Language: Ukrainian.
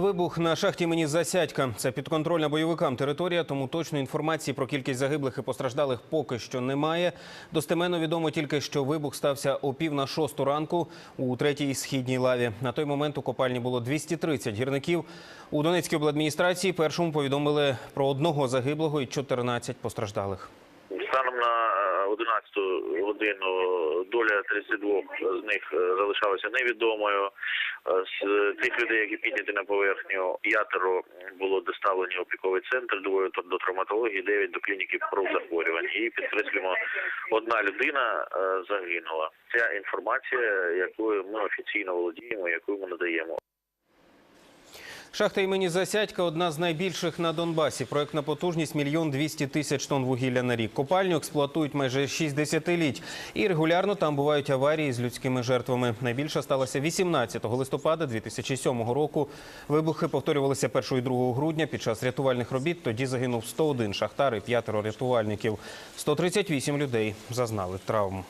Вибух на шахті імені Засядька. Це підконтрольна бойовикам територія, тому точної інформації про кількість загиблих і постраждалих поки що немає. Достеменно відомо тільки, що вибух стався о пів на шосту ранку у третій східній лаві. На той момент у копальні було 230 гірників. У Донецькій обладміністрації першому повідомили про одного загиблого і 14 постраждалих. Станом на е, 11 годину доля 32 з них е, залишалася невідомою. Е, З тих людей, які підняті на поверхню, п'ятеро було доставлені в опіковий центр, двоє до травматології, дев'ять до клініки профзахворювань. І підкреслюємо, одна людина е, загинула. Ця інформація, якою ми офіційно володіємо, яку ми надаємо. Шахта імені Засядька одна з найбільших на Донбасі. Проектна потужність мільйон двісті тисяч тонн вугілля на рік. Копальню експлуатують майже 60 літь. І регулярно там бувають аварії з людськими жертвами. Найбільша сталася 18 листопада 2007 року. Вибухи повторювалися 1 і 2 грудня під час рятувальних робіт. Тоді загинув 101 шахтар і п'ятеро рятувальників. 138 людей зазнали травм.